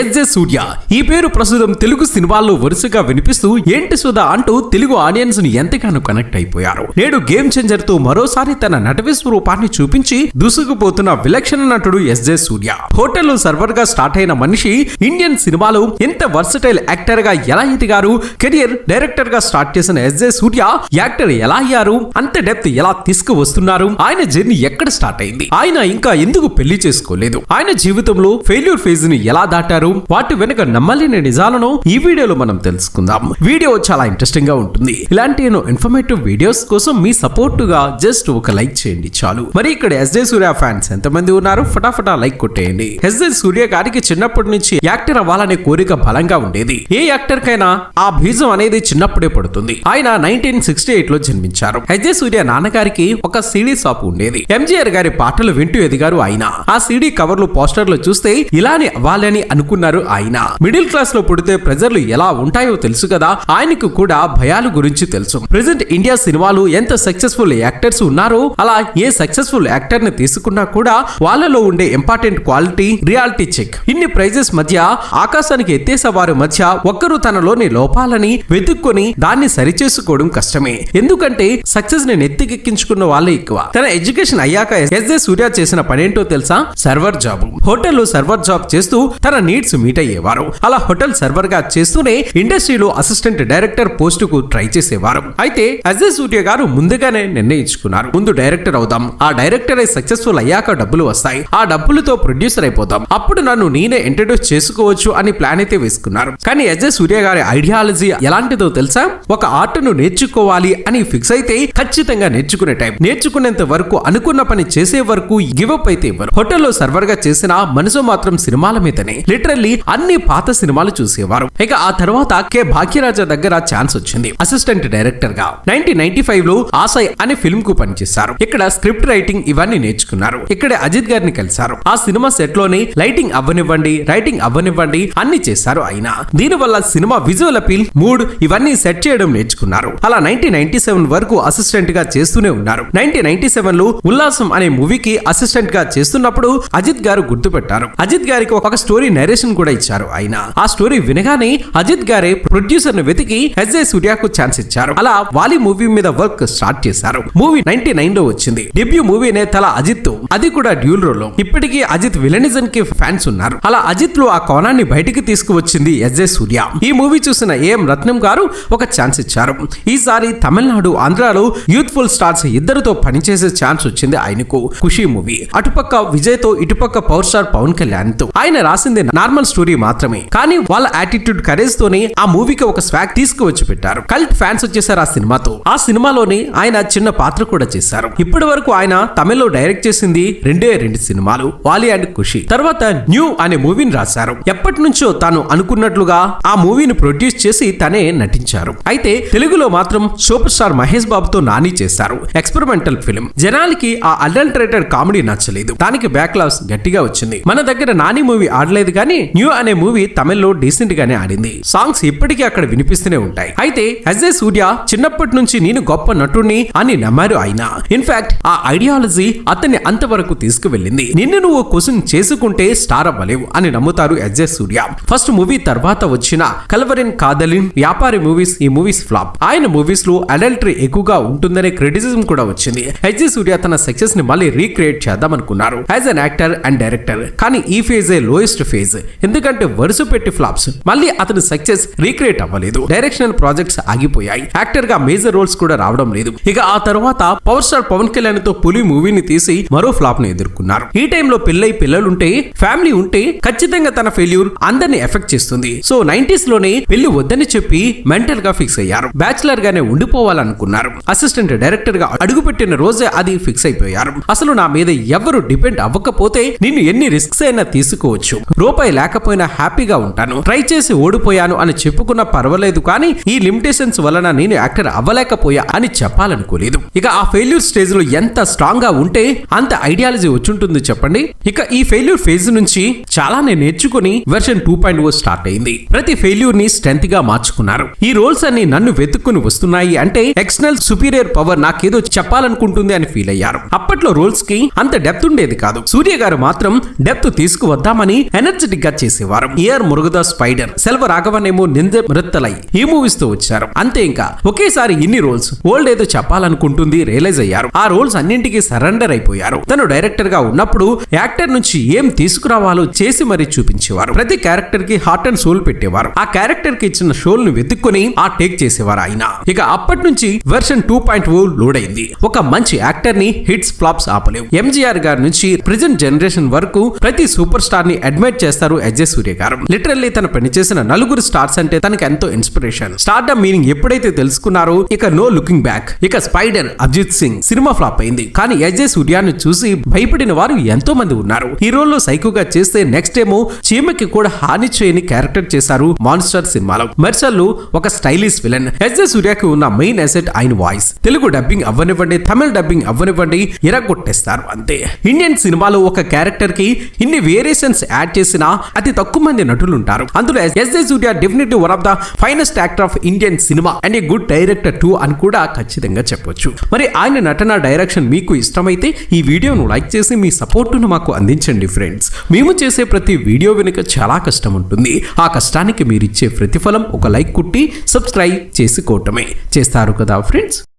Yes J సూర్య. ఈ పేరు ప్రస్తుతం తెలుగు సినిమాల్లో వరుసగా వినిపిస్తూ ఏంటి సుధా అంటూ తెలుగు ఆడియన్స్ని ఎంతగానో కనెక్ట్ అయిపోయారు. నేడు గేమ్ చేంజర్తో మరోసారి తన నటవిశ్వ స్వరూపాన్ని చూపించి దూసుకుపోతున్న విలక్షణ నటుడు ఎస్ జె సూర్య. హోటల్లో సర్వర్గా స్టార్ట్ అయిన మనిషి ఇండియన్ సినిమాలో ఎంత వర్సటైల్ యాక్టర్గా ఎలా ఎదిగారు కెరియర్ డైరెక్టర్గా స్టార్ట్ చేసిన ఎస్జే సూర్య యాక్టర్ ఎలా అయ్యారు అంత డెప్త్ ఎలా తీసుకువస్తున్నారు ఆయన జర్నీ ఎక్కడ స్టార్ట్ అయింది ఆయన ఇంకా ఎందుకు పెళ్ళి చేసుకోలేదు ఆయన జీవితంలో ఫెయిల్యూర్ ఫేజ్ని ఎలా దాటారు వాటి వెనుక నమ్మలేని నిజాలను ఈ వీడియోలో మనం తెలుసుకుందాం. వీడియో చాలా ఇంట్రెస్టింగ్గా ఉంటుంది. ఇలాంటి ఎన్నో ఇన్ఫర్మేటివ్ వీడియోస్ కోసం మీ సపోర్ట్గా జస్ట్ ఒక లైక్ చేయండి చాలు. మరి ఇక్కడ ఎస్ జే సూర్య ఫ్యాన్స్ ఎంతమంది ఉన్నారు? ఫటాఫటా లైక్ కొట్టేయండి. ఎస్జే సూర్య గారికి చిన్నప్పటి నుంచి యాక్టర్ అవ్వాలనే కోరిక బలంగా ఉండేది. ఏ యాక్టర్ కైనా ఆ బీజం అనేది చిన్నప్పుడే పడుతుంది. ఆయన నైన్టీన్ సిక్స్టీ ఎయిట్లో జన్మించారు. ఎస్ జే సూర్య నాన్నగారికి ఒక సీడీ షాప్ ఉండేది. ఎంజీఆర్ గారి పాటలు వింటూ ఎదిగారు ఆయన. ఆ సీడీ కవర్లు పోస్టర్లు చూస్తే ఇలానే అవ్వాలని అనుకున్నారు ఆయన. మిడిల్ క్లాస్లో పుడితే ప్రజలు ఎలా ఉంటాయో తెలుసు కదా? ఆయనకు కూడా భయాలు గురించి తెలుసు. ప్రెసెంట్ ఇండియా సినిమాలు ఎంత సక్సెస్ఫుల్ యాక్టర్స్ ఉన్నారో అలా ఏ సక్సెస్ఫుల్ యాక్టర్ని తీసుకున్నా కూడా వాళ్ళలో ఉండే ఇంపార్టెంట్ క్వాలిటీ రియాలిటీ చెక్. ఇన్ని ప్రైజెస్ మధ్య ఆకాశానికి ఎత్తేసే వారి మధ్య ఒక్కరు తనలోని లోపాలని వెతుక్కొని దాన్ని సరిచేసుకోవడం కష్టమే. ఎందుకంటే సక్సెస్ని నెత్తికెక్కించుకున్న వాళ్ళే ఎక్కువ. తన ఎడ్యుకేషన్ అయ్యాక ఎస్ సూర్య చేసిన పనేంటో తెలుసా? Server job. హోటల్లో సర్వర్ జాబ్ చేస్తూ తన నీడ్స్ మీట్ అయ్యేవారు. అలా హోటల్ సర్వర్గా చేస్తూనే ఇండస్ట్రీలో అసిస్టెంట్ డైరెక్టర్ పోస్ట్కు ట్రై చేసేవారు. అయితే అజయ్ సూర్య గారు ముందుగానే నిర్ణయించుకున్నారు. ముందు డైరెక్టర్ అవుదాం ఆ డైరెక్టర్ అయి సక్సెస్ఫుల్ అయ్యాక డబ్బులు వస్తాయి. ఆ డబ్బులతో ప్రొడ్యూసర్ అయిపోతాం అప్పుడు నన్ను నేనే ఇంట్రడ్యూస్ చేసుకోవచ్చు అని ప్లాన్ అయితే వేసుకున్నారు. కానీ అజయ్ సూర్య గారి ఐడియాలజీ ఎలాంటిదో తెలుసా? ఒక ఆర్ట్ను నేర్చుకోవాలి అని ఫిక్స్ అయితే ఖచ్చితంగా నేర్చుకునే టైం. నేర్చుకునేంత వరకు అనుకున్న పని చేసే వరకు గివప్ అయితే ఇవ్వరు. హోటల్లో సర్వర్గా చేసిన మనసు మాత్రం సినిమాల మీదనే. లిటరల్లీ అన్ని పాత సినిమాలు చూసేవారు. ఇక ఆ తర్వాత కె. భాగ్యరాజ దగ్గర ఛాన్స్ వచ్చింది అసిస్టెంట్ డైరెక్టర్గా నైన్టీన్ నైన్టీ ఫైవ్లో ఆశయ్ అనే ఫిల్మ్కు పనిచేశారు. ఇక్కడ స్క్రిప్ట్ రైటింగ్ ఇవన్నీ నేర్చుకున్నారు. ఇక్కడ అజిత్ గారిని కలిశారు. ఆ సినిమా సెట్లోనే లైటింగ్ అవ్వనివ్వండి రైటింగ్ అవ్వనివ్వండి అన్ని చేశారు ఆయన. దీని వల్ల సినిమా విజువల్ అపీల్ మూడ్ ఇవన్నీ సెట్ చేయడం నేర్చుకున్నారు. అలా నైన్టీన్ నైన్టీ సెవెన్ వరకు అసిస్టెంట్గా చేస్తూనే ఉన్నారు. నైన్టీన్ నైన్టీ సెవెన్లో ఉల్లాసం అనే మూవీకి అసిస్టెంట్గా చేస్తున్నప్పుడు అజిత్ గారు గుర్తుపెట్టారు. అజిత్ గారికి ఒక స్టోరీ నరేషన్ కూడా ఇచ్చారు. ఆయన ఆ స్టోరీ వినగానే అజిత్ గారే ప్రొడ్యూసర్ను వెతికి ఎస్ఏ సూర్యకు ఛాన్స్ ఇచ్చారు. అలా వాలి మూవీ మీద వర్క్ స్టార్ట్ చేశారు. మూవీ నైన్టీ నైన్లో వచ్చింది. డెబ్యూ మూవీనే తల అజిత్ అది కూడా డ్యూల్ రోల్లో ఇప్పటికీ అజిత్ విలనిజం కి ఫ్యాన్స్ ఉన్నారు. అలా అజిత్లో ఆ కోణాన్ని బయటికి తీసుకువచ్చింది ఎస్ఏ సూర్య. ఈ మూవీ చూసిన ఏఎం రత్నం గారు ఒక ఛాన్స్ ఇచ్చారు. ఈసారి తమిళనాడు ఆంధ్రాలో యూత్ఫుల్ స్టార్స్ ఇద్దరితో పనిచేసే ఛాన్స్ వచ్చింది ఆయనకు. ఖుషి మూవీ. అటుపక్క విజయ్తో ఇటుపక్క పవర్ స్టార్ పవన్ కళ్యాణ్తో ఆయన రాసింది నార్మల్ స్టోరీ మాత్రమే. కానీ వాళ్ళ యాటిట్యూడ్ కరేజ్ తోనే ఆ మూవీకి ఒక స్వాగ్ తీసుకువచ్చి పెట్టారు. కల్ట్ ఫ్యాన్స్ వచ్చేసారు ఆ సినిమాతో. ఆ సినిమాలోనే ఆయన చిన్న పాత్ర కూడా చేశారు. ఇప్పటి వరకు ఆయన తమిళ్ళో డైరెక్ట్ చేసింది రెండే రెండు సినిమాలు వాలి అండ్ ఖుషి తర్వాత న్యూ అనే మూవీని రాశారు. ఎప్పటి నుంచో తాను అనుకున్నట్లుగా ఆ మూవీని ప్రొడ్యూస్ చేసి తనే నటించారు. అయితే తెలుగులో మాత్రం సూపర్ స్టార్ మహేష్ బాబుతో నాని చేశారు. ఎక్స్పెరిమెంటల్ ఫిల్మ్ జనాలకి ఆ అడల్టరేటెడ్ కామెడీ నచ్చలేదు. దానికి బ్యాక్లాస్ గట్టిగా వచ్చింది. మన దగ్గర నాని మూవీ ఆడలేదు కానీ న్యూ అనే మూవీ తమిళ్ళో డీసెంట్ గానే ఆడింది. సాంగ్స్ ఇప్పటికీ అక్కడ వినిపిస్తూనే ఉంటాయి. అయితే అజయ్ సూర్య చిన్నప్పటి నుంచి నేను గొప్ప నటుడిని అని నమ్మారు ఆయన. ఇన్ఫాక్ట్ ఆ ఐడియాలజీ అతన్ని అంతవరకు తీసుకువెళ్ళింది. నిన్ను నువ్వు క్వశ్చన్ చేసుకుంటే స్టార్ అవ్వలేవు అని నమ్ముతారు అజయ్ సూర్య. ఫస్ట్ మూవీ తర్వాత వచ్చిన కల్వరిన్ కాదలిన్ వ్యాపారి మూవీస్ ఈ మూవీస్ ఫ్లాప్. ఆయన మూవీస్లో అడల్టరీ ఎక్కువగా ఉంటుందనే క్రిటిసిజం కూడా వచ్చింది. అజయ్ సూర్య తన సక్సెస్ని మళ్ళీ రీక్రియేట్ చేద్దాం అనుకున్నారు as an actor and director. కానీ ఈ ఫేజే లోయెస్ట్ ఫేజ్ ఎందుకంటే వరుస పెట్టి ఫ్లాప్స్. మళ్ళీ అతని సక్సెస్ రీక్రియేట్ అవ్వలేదు. డైరెక్షనల్ ప్రాజెక్ట్స్ ఆగిపోయాయి. యాక్టర్గా మేజర్ రోల్స్ కూడా రావడం లేదు. ఇక ఆ తర్వాత పవర్ స్టార్ పవన్ కళ్యాణ్తో పులి మూవీని తీసి మరో ఫ్లాప్ను ఎదుర్కొన్నారు. ఈ టైంలో పెళ్ళై పిల్లలుంటే ఫ్యామిలీ ఉంటే ఖచ్చితంగా తన ఫెయిల్యూర్ అందరిని ఎఫెక్ట్ చేస్తుంది. సో నైన్టీస్లోనే పెళ్ళి వద్దని చెప్పి మెంటల్గా ఫిక్స్ అయ్యారు. బ్యాచిలర్ గానే ఉండిపోవాలనుకున్నారు. అసిస్టెంట్ డైరెక్టర్గా అడుగుపెట్టిన రోజే అది ఫిక్స్ అయిపోయారు. అసలు నా మీద ఎవరు డిపెండ్ అవ్వకపోతే నిన్ను ఎన్ని రిస్క్స్ అయినా తీసుకోవచ్చు. రూపాయి లేకపోయినా హ్యాపీగా ఉంటాను. ట్రై చేసి ఓడిపోయాను అని చెప్పుకున్నా పర్వాలేదు కానీ ఈ లిమిటేషన్స్ వలన నేను యాక్టర్ అవ్వలేకపోయా అని చెప్పాలనుకోలేదు. ఇక ఆ ఫెయిల్యూర్ స్టేజ్లో ఎంత స్ట్రాంగ్గా ఉంటే అంత ఐడియాలజీ వచ్చుంటుంది చెప్పండి. ఇక ఈ ఫెయిల్యూర్ ఫేజ్ నుంచి చాలానే నేర్చుకుని version two point O start అయింది. ప్రతి ఫెయిల్యూర్ని స్ట్రెంత్గా మార్చుకున్నారు. ఈ రోల్స్ అన్ని నన్ను వెతుక్కుని వస్తున్నాయి అంటే ఎక్స్టర్నల్ సుపీరియర్ పవర్ నాకేదో చెప్పాలనుకుంటుంది అని ఫీల్ అయ్యారు. అప్పట్లో రోల్స్కి అంత డెప్త్ ఉండేది కాదు. సూర్య గారు మాత్రం డెప్త్ తీసుకువద్దామని ఎనర్జెటిక్ గా చేసేవారు. A R Murugadoss Spyder Selva రాఘవనేమో నింద మృత్తలై ఈ మూవీస్తో వచ్చారు. అంతే ఇంకా ఒకేసారి ఇన్ని రోల్స్ ఓల్డ్ ఏదో చెప్పాలనుకుంటుంది రియలైజ్ అయ్యారు. ఆ రోల్స్ అన్నింటికి సరెండర్ అయిపోయారు. తను డైరెక్టర్గా ఉన్నప్పుడు యాక్టర్ నుంచి ఏం తీసుకురావాలో చేసి మరీ చూపించేవారు. ప్రతి క్యారెక్టర్కి హార్ట్ అండ్ సోల్ పెట్టేవారు. ఆ క్యారెక్టర్కి ఇచ్చిన షోల్ను వెతుక్కుని ఆ టేక్ చేసేవారు ఆయన. ఇక అప్పటి నుంచి version two point O load అయింది. ఒక మంచి యాక్టర్ని హిట్స్ ఫ్లాప్స్ ఆపలేవు. ఎంజీఆర్ గారి నుంచి ప్రెజెంట్ జనరేషన్ వరకు ప్రతి సూపర్ స్టార్ని అడ్మిట్ చేస్తారు అజయ్ సూర్య గారు లిటరల్లీ తను పనిచేసిన నలుగురు స్టార్స్ అంటే తనకి ఎంతో ఇన్స్పిరేషన్ స్టార్డమ్ మీనింగ్ ఎప్పుడైతే తెలుసుకున్నారో ఇక నో లుకింగ్ బ్యాక్ ఇక Spyder Ajit Singh cinema flop అయింది. కానీ అజయ్ సూర్యాను చూసి భయపడిన వారు ఎంతో మంది ఉన్నారు. ఈ రోల్లో సైకోగా చేస్తే నెక్స్ట్ ఏమో చీమకి కూడా హాని చేయని క్యారెక్టర్ చేశారు మాన్స్టర్ సినిమాలో. మెర్సల్ ఒక స్టైలిష్ విలన్ అజయ్ సూర్యకి ఉన్న మెయిన్ అసెట్ ఆయన వాయిస్ తెలుగు డబ్బింగ్ అవ్వనివ్వండి తమిళ డబ్బింగ్ అవ్వనివ్వండి ఇరగొట్టేస్తారు అంతే. ఇండియన్ సినిమాలో ఒక క్యారెక్టర్కి ఇన్ని వేరియేషన్స్ యాడ్ చేసినా అతి తక్కువ మంది నటులు ఉంటారు అందులో S A Surya definitely one of the finest actor of Indian cinema and a good director too అని కూడా ఖచ్చితంగా చెప్పొచ్చు. మరి ఆయన నటన డైరెక్షన్ మీకు ఇష్టమైతే ఈ వీడియోను లైక్ చేసి మీ సపోర్టును మాకు అందించండి ఫ్రెండ్స్ మేము చేసే ప్రతి వీడియో వెనుక చాలా కష్టం ఉంటుంది. ఆ కష్టానికి మీరు ఇచ్చే ప్రతిఫలం ఒక లైక్ కుట్టి సబ్స్క్రైబ్ చేసుకోవటమే చేస్తారు కదా ఫ్రెండ్స్